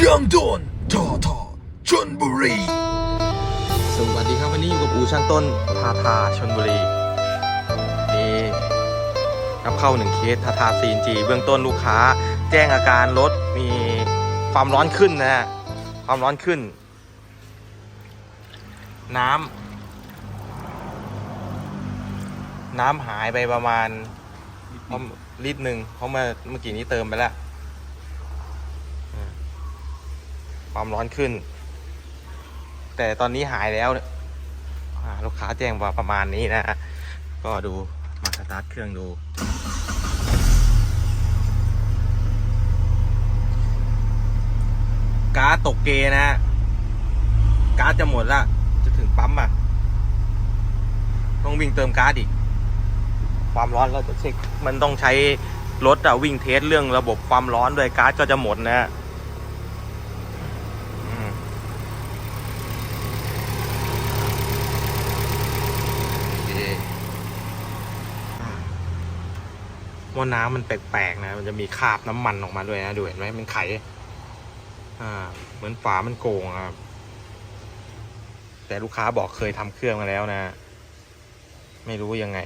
ชียงดนทอทอชนบุรี สวัสดีครับวันนี้อยู่กับอูช่างต้นทาทาชนบุรีนี่รับเข้าหนึ่งเคสทาทา CNG เบื้องต้นลูกค้า แจ้งอาการรถมีความร้อนขึ้นนะฮะความร้อนขึ้น น้ำน้ำหายไปประมาณลิตรหนึ่งเพราะเมื่อเมื่อกี้นี้เติมไปแล้วอ่า ความร้อนขึ้น แต่ตอนนี้หายแล้วลูกค้าแจ้งว่าประมาณนี้นะฮะก็ดูมาสตาร์ทเครื่องดูก๊าซตกเกนะฮะก๊าซจะหมดละจะถึงปั๊มอะ ต้องวิ่งเติมก๊าซอีก ความร้อนเราจะเช็ค มันต้องใช้รถอะวิ่งเทสเรื่องระบบความร้อนด้วยก๊าซก็จะหมดนะฮะอืม โอเค ว่าน้ำมันแปลกๆนะ มันจะมีคราบน้ำมันออกมาด้วยนะดูเห็นไหมมันไขอ่า เหมือนฝามันโกงครับ แต่ลูกค้าบอกเคยทำเครื่องมาแล้วนะ ไม่รู้ยังไง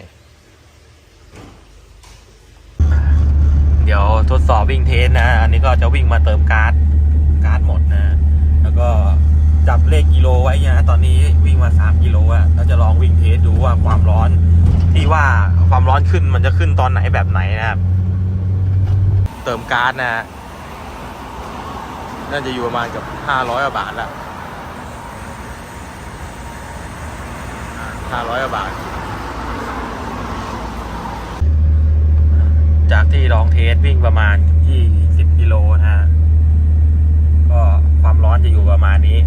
เดี๋ยวทดสอบวิ่งเทสนะ อันนี้ก็จะวิ่งมาเติมการ์ด การ์ดหมดนะ แล้วก็จับเลขกิโลไว้นะ ตอนนี้วิ่งมา 3 กิโลอะเราจะลองวิ่งเทสดูว่าความร้อนที่ว่า ความร้อนขึ้นมันจะขึ้นตอนไหนแบบไหนนะครับ เติมการ์ดนะ น่าจะอยู่ประมาณกับ500กว่าบาทละ500กว่าบาท จากที่ลองเทสวิ่งประมาณ20กิโลนะฮะ ก็ความร้อนจะอยู่ประมาณนี้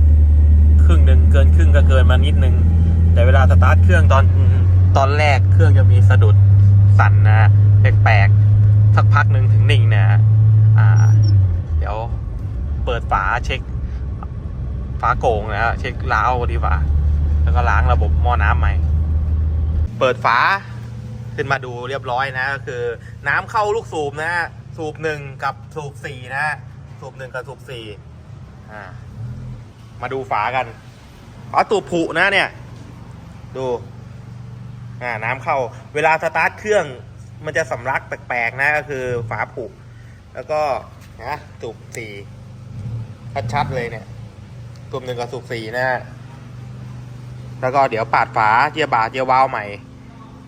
ครึ่งหนึ่งเกินครึ่งก็เกินมานิดนึง แต่เวลาสตาร์ทเครื่องตอน ตอนแรกเครื่องจะมีสะดุดสั่นนะแปลกๆสักพักหนึ่งถึงนิ่งนะอ่า เดี๋ยวเปิดฝาเช็คฝาโก่งนะเช็คล้าวดีกว่า แล้วก็ล้างระบบหม้อน้ำใหม่ เปิดฝาขึ้นมาดูเรียบร้อยนะก็คือ น้ำเข้าลูกสูบนะฮะสูบหนึ่งกับสูบสี่นะฮะสูบหนึ่งกับสูบสี่อ่ามาดูฝากันฝาตูบผุนะเนี่ย ดู อ่าน้ำเข้า เวลาสตาร์ทเครื่องมันจะสำลักแปลกๆนะก็คือฝาผุแล้วก็นะสูบสี่ชัดๆเลยเนี่ยสูบหนึ่งกับสูบสี่นะแล้วก็เดี๋ยวปาดฝาเจียบาเจียวาล์วใหม่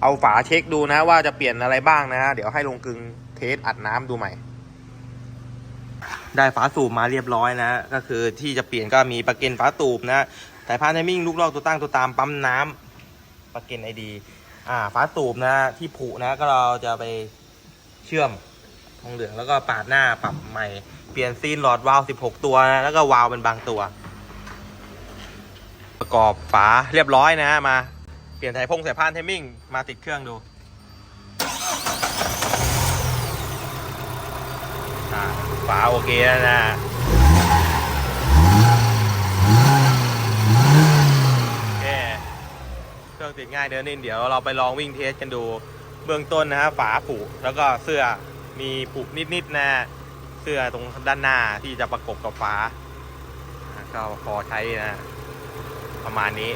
เอาฝาเช็คดูนะว่าจะเปลี่ยนอะไรบ้างนะเดี๋ยวให้ลงกึงเทสอัดน้ำดูใหม่ ได้ฝาสูบมาเรียบร้อยนะ ก็คือที่จะเปลี่ยนก็มีประเก็นฝาตูบนะสายพานไทมิ่งลูกลอกตัวตั้งตัวตามปั๊มน้ำ ประเก็นไอดีอ่าฝาสูบนะที่ผุนะก็เราจะไปเชื่อมทองเหลืองแล้วก็ปาดหน้าปรับใหม่ เปลี่ยนซีนหลอดวาล์ว16 ตัวนะแล้วก็วาล์วเป็นบางตัว ประกอบฝาเรียบร้อยนะมา เปลี่ยนสายพงสายพานไทมิ่งมาติดเครื่องดูอ่าฝาโอเคแล้วนะ โอเค เค รื่องติดง่ายเดินนินเดี๋ยวเราไปลองวิ่งเทสกันดูเบื้องต้นนะฮะฝาผุแล้วก็เสื้อมีผุนิดๆนะเสื้อตรงด้านหน้าที่จะประกบกับฝาก็พอใช้นะ ประมาณนี้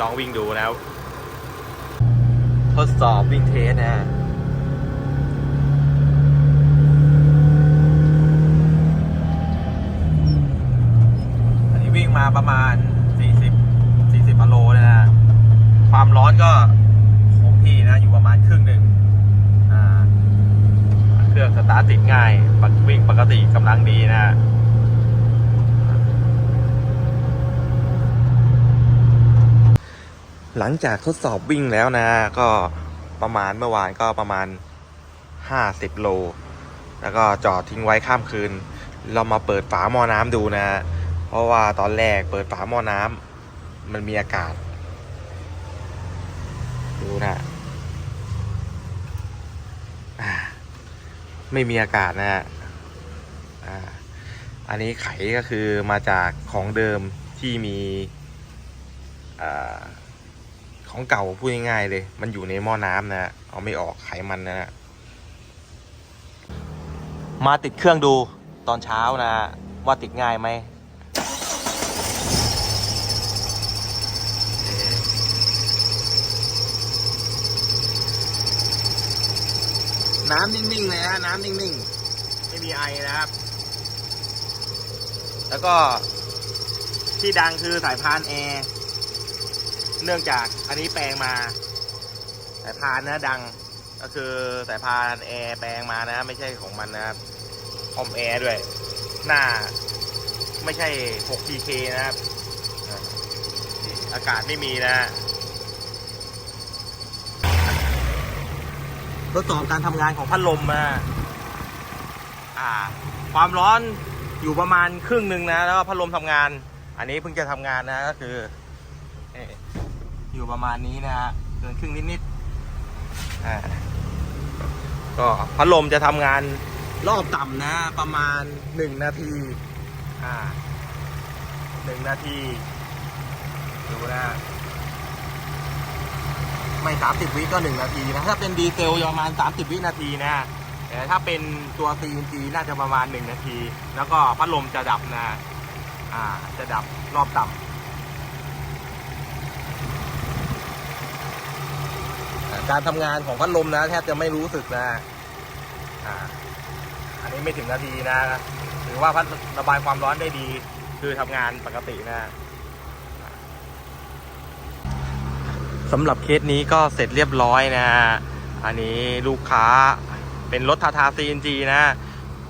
ลองวิ่งดูแล้ว ทดสอบวิ่งเทสนะอันนี้วิ่งมาประมาณ 40 40กิโลเลยนะ ความร้ อนก็คงที่นะอยู่ประมาณครึ่งหนึ่งเครื่องสตาร์ทติดง่ายปักวิ่งปกติกำลังดีนะหลังจากทดสอบวิ่งแล้วนะ ก็ประมาณเมื่อวานก็ประมาณ 50 โล แล้วก็จอดทิ้งไว้ข้ามคืน เรามาเปิดฝาหม้อน้ำดูนะ เพราะว่าตอนแรกเปิดฝาหม้อน้ำมันมีอากาศ ดูนะไม่มีอากาศนะฮะอันนี้ไขก็คือมาจากของเดิมที่มีอของเก่าพูดง่ายๆเลย มันอยู่ในหม้อน้ำนะเอาไม่ออกไขมันนะ มาติดเครื่องดูตอนเช้านะ ว่าติดง่ายไหม น้ำนิ่งๆเลยนะน้ำนิ่งๆ ไม่มีไอนะครับ แล้วก็ที่ดังคือสายพานแอร์เนื่องจากอันนี้แปลงมา สายพานนะดัง ก็คือสายพานแอร์แปลงมานะ ไม่ใช่ของมันนะครับคอมแอร์ด้วย หน้า ไม่ใช่ 6PK นะครับอ่าอากาศไม่มีนะ ทดสอบการทำงานของพัดลมนะอ่า ความร้อนอยู่ประมาณครึ่งหนึ่งนะ แล้วพัดลมทำงาน อันนี้เพิ่งจะทำงานนะก็คือเอ่ออยู่ประมาณนี้นะฮะเกินครึ่งนิดๆอ่าก็พัดลมจะทำงานรอบต่ำนะ ประมาณหนึ่งนาทีอ่าหนึ่งนาที ดูนะ ไม่สามสิบวิก็หนึ่งนาทีนะ ถ้าเป็นดีเซลประมาณสามสิบวินาทีนะ แต่ถ้าเป็นตัว CNG น่าจะประมาณหนึ่งนาที แล้วก็พัดลมจะดับนะ อ่า จะดับรอบต่ำการทำงานของพัดลมนะ แทบจะไม่รู้สึกนะ อ่า อันนี้ไม่ถึงนาทีนะ ถือว่าพัดระบายความร้อนได้ดี คือทำงานปกตินะ สำหรับเคสนี้ก็เสร็จเรียบร้อยนะฮะอันนี้ลูกค้าเป็นรถทาทา CNG นะ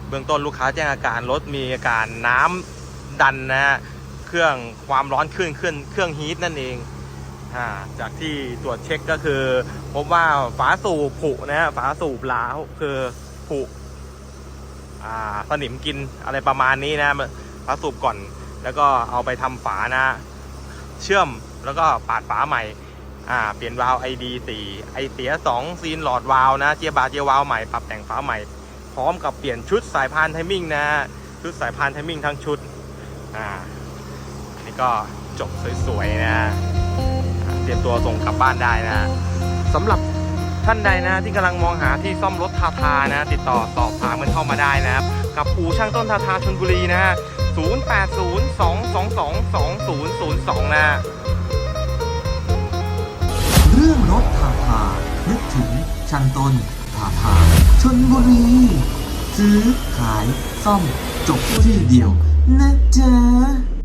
เบื้องต้นลูกค้าแจ้งอาการรถมีอาการน้ำดันนะ เครื่องความร้อนขึ้นขึ้นเครื่องฮีทนั่นเองอาจากที่ตรวจเช็คก็คือ พบว่าฝาสูบผุนะฮะฝาสูบล้าวคือผุอ่าสนิมกินอะไรประมาณนี้นะฝาสูบก่อน แล้วก็เอาไปทำฝานะ เชื่อมแล้วก็ปาดฝาใหม่ อ่าเปลี่ยนวาล์ว ID 4ไอเสีย 2 ซีนหลอดวาล์วนะ เจียบารเจียวาล์วใหม่ปรับแต่งฝาใหม่ พร้อมกับเปลี่ยนชุดสายพานไทมิ่งนะ ชุดสายพานไทมิ่งทั้งชุดอ่านี่ก็จบสวยๆนะ เตรียมตัวส่งกลับบ้านได้นะสำหรับท่านใดนะที่กำลังมองหาที่ซ่อมรถทาทานะ ติดต่อสอบถามกันเข้ามาได้นะครับ กับอู่ช่างต้นทาทาชลบุรีนะ 0802222002 นะ รื่องรถทาทานึกถึงช่างตนทาทาชนบุรี ซื้อขายซ่อมจบที่เดียวนะจ๊ะ